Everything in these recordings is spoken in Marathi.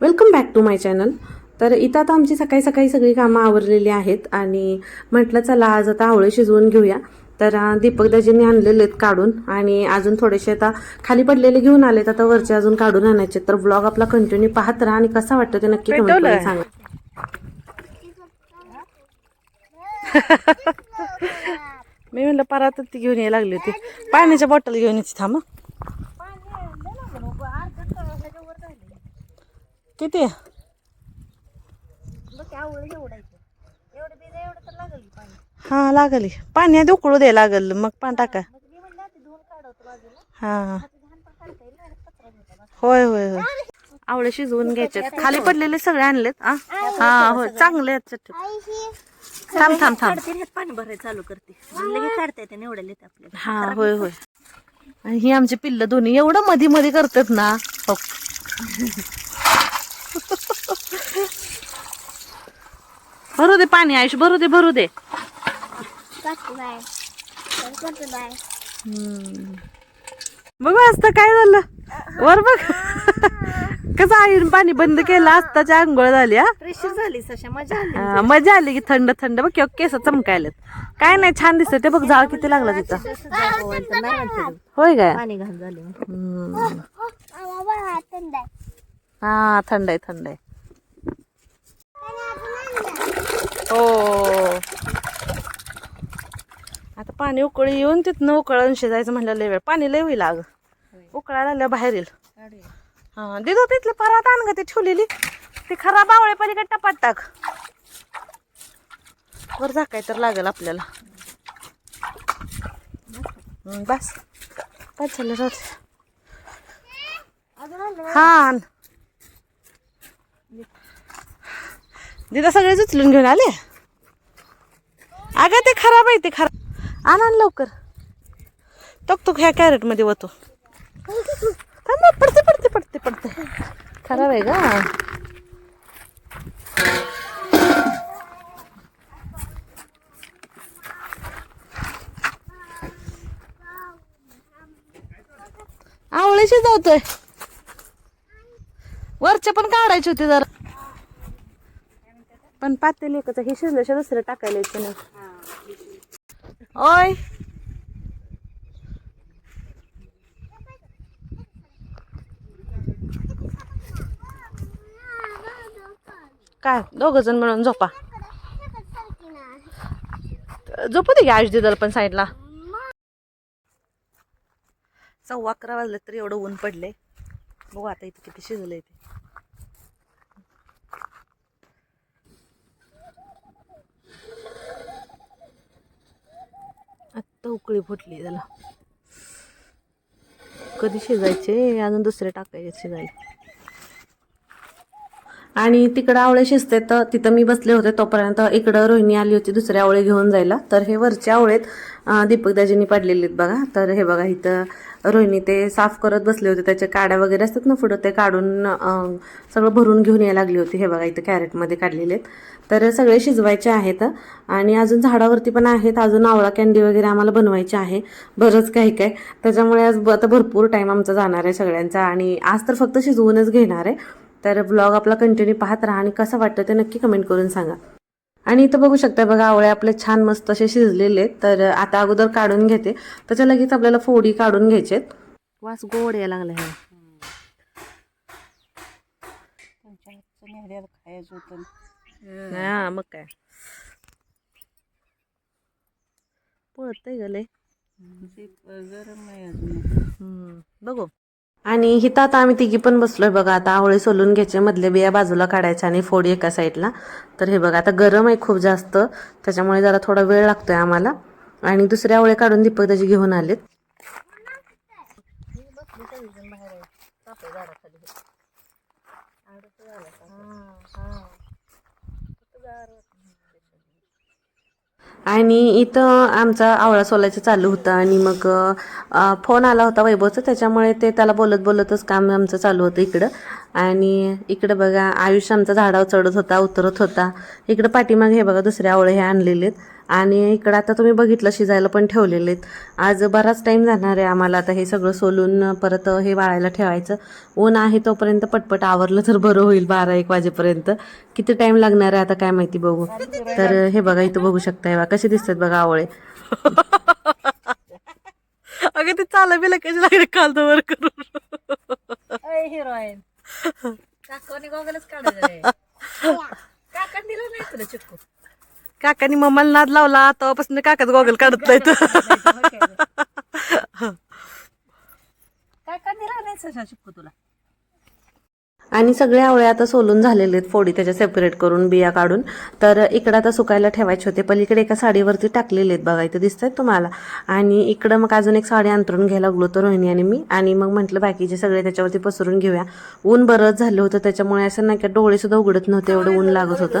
Welcome back to my channel तर इथं आता आमची सकाळी सकाळी सगळी कामं आवरलेली आहेत आणि म्हटलं चला आज आता आवळे शिजवून घेऊया. तर दीपकदाजींनी आणलेले आहेत काढून आणि अजून थोडेसे आता खाली पडलेले घेऊन आलेत. आता वरचे अजून काढून आणायचे तर ब्लॉग आपला कंटिन्यू पाहत राहा आणि कसा वाटतं ते नक्की? करून सांगा. मी म्हणलं परत ती घेऊन यायला लागली होती. पाण्याच्या बॉटल घेऊन यायची थांब किती? हा लागली पाणी. आधी उकळू दे लागल मग पाणी टाका. हा. होय होय होय. आवळे शिजवून घ्यायचे खाली पडलेले सगळे आणलेत आ? हा होय. चांगले आहेत. थांब थांब थांब. पाणी भरायला चालू करते. काढता येते आपल्याला. हा होय होय. आणि ही आमची पिल्ल दोन्ही एवढं मध्ये मध्ये करतात ना. हो. भरू दे पाणी आयुष भरू दे भरू दे. हम्म. बघू असतं काय झालं. वर बघ. कसं आईन पाणी बंद केलं असताच्या आंघोळ झाली हा. प्रेशर झाली सशा मजा आली. हा, मजा आली की थंड थंड. बघ केव्हा केस चमकायलेत. काय नाही छान दिसत ते बघ जाळ किती लागला तिथं. होय काय? पाणी घाल झाले. हम्म. हा थंड आहे थंड आहे. हो. आता पाणी उकळी येऊन तिथनं उकळून शिजायचं म्हणलं लय वेळ. पाणी लय होईल अगं. उकळायला लागल्या बाहेर येईल हा दिदो तिथली परत आण ग ती ठेवलेली. ती खराब आवळे पलीकडे टपात टाक. वर झाकाय तर लागेल आपल्याला. बस. पाच झालं राहू दे. हा दिदा सगळेच उचलून घेऊन आले? अगं ते खराब आहे ते खराब. आणा लवकर. टोक टोक ह्या कॅरेटमध्ये होतो पडते पडते पडते पडते. खराब आहे का आवळे शिजवतोय वरचे पण काढायचे होते जरा. पण पातेल एकच. हे शिजल्याशिवाय दुसरं टाकायला यायचं नाही ओय. काय दोघ जण मिळून झोपा. झोपू दे आज दिदल पण साईडला. सव्वा अकरा वाजले तरी एवढं ऊन पडले बघू आता इथे किती शिजलंय ते. आता उकळी फुटली त्याला. कधी शिजायचे? अजून दुसरे टाकायचे शिजायला. आणि तिकडं आवळे शिजते तर तिथं मी बसले होते तोपर्यंत. इकडं रोहिणी आली होती दुसऱ्या आवळे घेऊन जायला. तर हे वरच्या आवळेत दीपकदाजींनी पडलेले आहेत बघा. तर हे बघा इथं रोहिणी ते साफ करत बसले होते. त्याच्या काड्या वगैरे असतात ना पुढं ते काढून सगळं भरून घेऊन यायला लागली होती. हे बघा इथं कॅरेटमध्ये काढलेले आहेत. तर सगळे शिजवायचे आहेत आणि अजून झाडावरती पण आहेत. अजून आवळा कॅन्डी वगैरे आम्हाला बनवायचे आहे. बरंच काही काय. त्याच्यामुळे आज ब- आता भरपूर टाईम आमचा जाणार आहे सगळ्यांचा. आणि आज तर फक्त शिजवूनच घेणार आहे. तर ब्लॉग आपला कंटिन्यू पाहत राहा आणि कसं वाटतं ते नक्की कमेंट करून सांगा. आणि इथं बघू शकता बघा आवळे आपले छान मस्त असे शिजलेले आहेत. तर आता अगोदर काढून घेते. त्याच्या लगेच आपल्याला फोडी काढून घ्यायचे वास गोड यायला लागला होतं हा मग काय. पळत गले गरम नाही अजून. बघू. आणि हिथं आता आम्ही तिघी पण बसलोय बघा. आता आवळे सोलून घ्यायचे मधले बिया बाजूला काढायच्या आणि फोडी एका साईडला तर हे बघा आता गरम आहे खूप जास्त. त्याच्यामुळे जरा थोडा वेळ लागतोय आम्हाला. आणि दुसरे आवळे काढून दीपक त्याची घेऊन आलेत. आणि इथं आमचा आवळा सोलायचं चालू होतं आणि मग फोन आला होता वैभवचा त्याच्यामुळे ते त्याला बोलत बोलतच काम आमचं चालू होतं इकडं. आणि इकडं बघा आयुष्य आमचा झाडावर चढत होता उतरत होता. इकडं पाठीमागे हे बघा दुसरे आवळे हे आणलेले आहेत आणि इकडं आता तुम्ही बघितलं शिजायला पण ठेवलेले आहेत. आज बराच टाईम जाणार आहे आम्हाला आता हे सगळं सोलून परत हे वाळायला ठेवायचं. ऊन आहे तोपर्यंत पटपट आवरलं तर बरं होईल बारा एक वाजेपर्यंत. किती टाईम लागणार आहे आता काय माहिती बघू. तर हे बघा इथं बघू शकताय बा कसे दिसतात बघा आवळे. अगं ते चाला बिला कशी लागले काल वर करून. हिरोईन काकाने गॉगलच काढायचं दिलं नाही तुला चिटकू काकानी मम्माला नाद लावला तेव्हापासून काकाच गॉगल काढत दिला नाही सशा चिटकू तुला. आणि सगळे आवळे आता सोलून झालेले आहेत फोडी त्याच्या सेपरेट करून बिया काढून. तर इकडं आता सुकायला ठेवायचे होते पलीकडे एका साडीवरती टाकलेले आहेत बघा इथं दिसत तुम्हाला. आणि इकडं मग अजून एक साडी अंतरून घ्यायला लागलो तर रोहिणी आणि मी. आणि मग म्हटलं बाकीचे सगळे त्याच्यावरती पसरून घेऊया. ऊन बरंच झालं होतं त्याच्यामुळे असं नाही का डोळे सुद्धा उघडत नव्हते एवढं ऊन लागत होतं.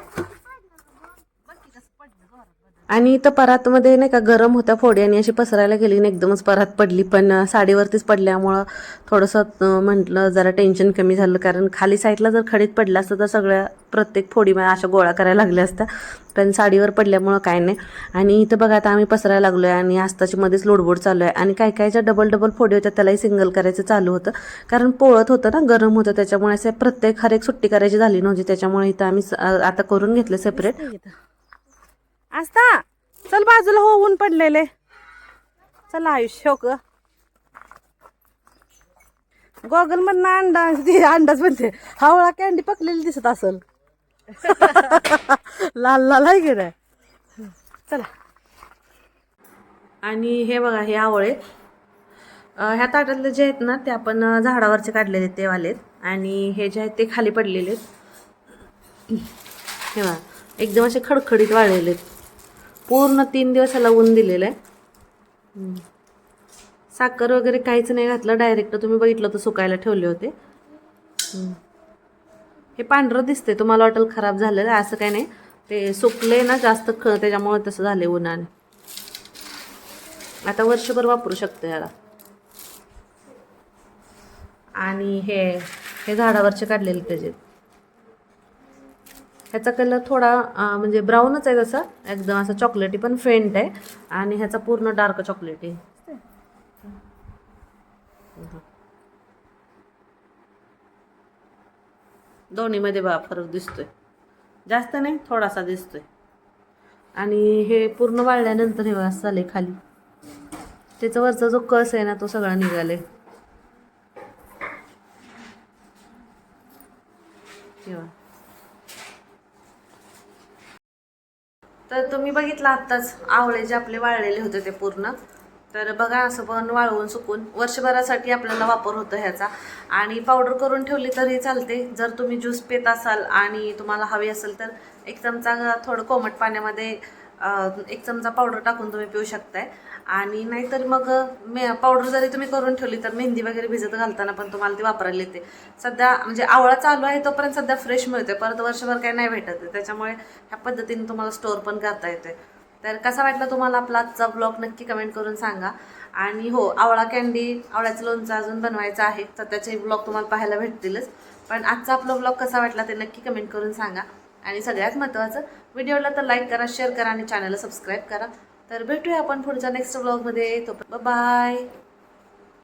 आणि इथं परातमध्ये नाही का गरम होत्या फोडी आणि अशी पसरायला गेली आणि एकदमच परात पडली. पण साडीवरतीच पडल्यामुळं थोडंसं म्हटलं जरा टेन्शन कमी झालं. कारण खाली साईडला जर खडीत पडलं असतं तर सगळ्या प्रत्येक फोडी मला अशा गोळा करायला लागल्या असत्या. पण साडीवर पडल्यामुळं काय नाही. आणि इथं बघा आता आम्ही पसरायला लागलो आहे आणि आस्ताची मध्येच लोडबोड चालू आहे. आणि काय काय ज्या डबल डबल फोडी होत्या त्यालाही सिंगल करायचं चालू होतं. कारण पोळत होतं ना गरम होतं. त्याच्यामुळे असे प्रत्येक हर एक सुट्टी करायची झाली नव्हती. त्याच्यामुळे इथं आम्ही आता करून घेतलं सेपरेट आस्ता चल बाजूला हो ऊन पडलेले. चला आयुष्य हो ग. गॉगल मधनं अंडा अंडाच म्हणते. हावळा कॅन्डी पकलेली दिसत असल. लाल लाल आहे की नाही? चला. आणि हे बघा हे आवळे. ह्या ताटातले जे आहेत ना ते आपण झाडावरचे काढलेले आहेत ते वालेत आणि हे जे आहेत ते खाली पडलेले आहेत. हे बघा एकदम असे खडखडीत वाळलेले आहेत. पूर्ण तीन दिवस ह्याला ऊन दिलेलं आहे. साखर वगैरे काहीच नाही घातलं. डायरेक्ट तुम्ही बघितलं तर सुकायला ठेवले होते. हे पांढरं दिसते तुम्हाला वाटेल खराब झालेलं आहे असं काही नाही. ते सुकले ना जास्त ख त्याच्यामुळे तसं झाले उन्हाने. आता वर्षभर वापरू शकतो याला. आणि हे हे झाडावरचे काढलेले त्याचे. ह्याचा कलर थोडा म्हणजे ब्राऊनच आहे तसा. एकदम असा चॉकलेटी पण फेंट आहे. आणि ह्याचा पूर्ण डार्क चॉकलेटी आहे दोन्हीमध्ये बा फरक दिसतोय. जास्त नाही थोडासा दिसतोय. आणि हे पूर्ण वाळल्यानंतर हे वास असं खाली. त्याचा वरचा जो कस आहे ना तो सगळा निघाले तेव्हा तर तुम्ही बघितलं आत्ताच आवळे जे आपले वाळलेले होते ते पूर्ण. तर बघा असं पण वाळवून सुकून वर्षभरासाठी आपल्याला वापर होतो ह्याचा. आणि पावडर करून ठेवली तरी चालते. जर तुम्ही ज्यूस पित असाल आणि तुम्हाला हवी असेल तर एक चमचा थोडं कोमट पाण्यामध्ये एक चमचा पावडर टाकून तुम्ही पिऊ शकताय. आणि नाहीतर मग मे पावडर जरी तुम्ही करून ठेवली तर मेहंदी वगैरे भिजत घालताना पण तुम्हाला ती वापरायला येते. सध्या म्हणजे आवळा चालू आहे तोपर्यंत सध्या फ्रेश मिळते परत वर्षभर काही नाही भेटत त्याच्यामुळे ह्या पद्धतीने तुम्हाला स्टोअर पण करता येते तर कसा वाटला तुम्हाला आपला आजचा ब्लॉग नक्की कमेंट करून सांगा. आणि हो आवळा कॅन्डी आवळ्याचं लोणचं अजून बनवायचं आहे. तर त्याचे ब्लॉग तुम्हाला पाहायला भेटतीलच. पण आजचा आपला ब्लॉग कसा वाटला ते नक्की कमेंट करून सांगा. आणि सगळ्यात महत्त्वाचं व्हिडिओला तर लाईक करा शेअर करा आणि चॅनलला सबस्क्राईब करा. तर भेटूया आपण पुढच्या नेक्स्ट ब्लॉगमध्ये तो बाय